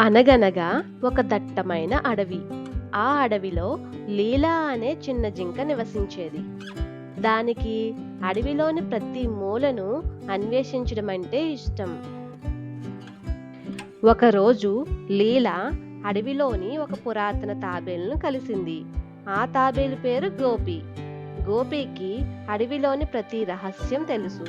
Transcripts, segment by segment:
అనగనగా ఒక దట్టమైన అడవి. ఆ అడవిలో లీలా అనే చిన్న జింక నివసించేది. దానికి అడవిలోని ప్రతి మూలను అన్వేషించడం అంటే ఇష్టం. ఒకరోజు లీలా అడవిలోని ఒక పురాతన తాబేలును కలిసింది. ఆ తాబేలు పేరు గోపి. గోపికి అడవిలోని ప్రతి రహస్యం తెలుసు.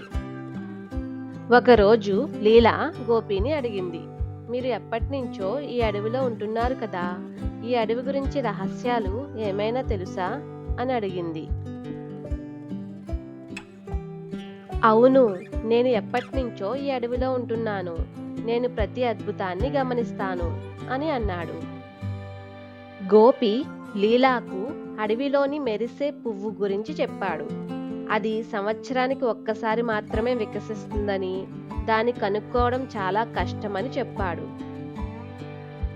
ఒకరోజు లీలా గోపిని అడిగింది. మీరు ఎప్పటి నుంచో ఈ అడవిలో ఉంటున్నారు కదా. ఈ అడవి గురించి రహస్యాలు ఏమైనా తెలుసా? అని అడిగింది. అవును నేను ఎప్పటి నుంచో ఈ అడవిలో ఉంటున్నాను. నేను ప్రతి అద్భుతాన్ని గమనిస్తాను అని అన్నాడు. గోపి లీలాకు అడవిలోని మెరిసే పువ్వు గురించి చెప్పాడు. అది సంవత్సరానికి ఒక్కసారి మాత్రమే వికసిస్తుందని దాన్ని కనుక్కోవడం చాలా కష్టమని చెప్పాడు.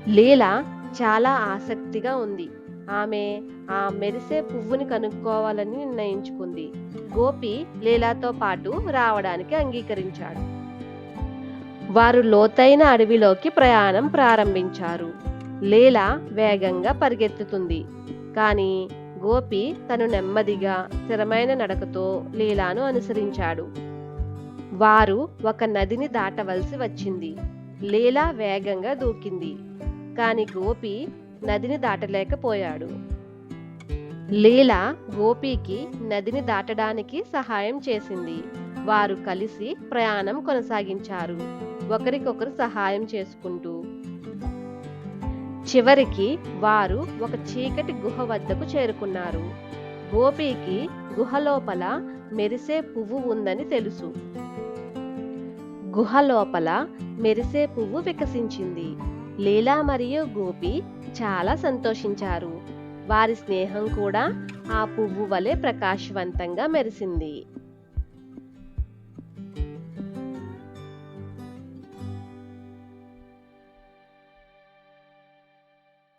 లీలా చాలా ఆసక్తిగా ఉంది. ఆమె ఆ మెరిసే పువ్వుని కనుక్కోవాలని నిర్ణయించుకుంది. గోపి లీలాతో పాటు రావడానికి అంగీకరించాడు. వారు లోతైన అడవిలోకి ప్రయాణం ప్రారంభించారు. లీలా వేగంగా పరిగెత్తుతుంది. కానీ గోపి తను నెమ్మదిగా స్థిరమైన నడకతో లీలాను అనుసరించాడు. వారు ఒక నదిని దాటవలసి వచ్చింది. లీలా వేగంగా దూకింది. కాని గోపి నదిని దాటలేకపోయాడు. లీలా గోపికి నదిని దాటడానికి సహాయం చేసింది. వారు కలిసి ప్రయాణం కొనసాగించారు. ఒకరికొకరు సహాయం చేసుకుంటూ. చివరికి వారు ఒక చీకటి గుహ వద్దకు చేరుకున్నారు. గోపికి గుహ లోపల మెరిసే పువ్వు ఉందని తెలుసు. గుహ లోపల మెరిసే పువ్వు వికసించింది. లీలా మరియు గోపి చాలా సంతోషించారు. వారి స్నేహం కూడా ఆ పువ్వు వలె ప్రకాశవంతంగా మెరిసింది.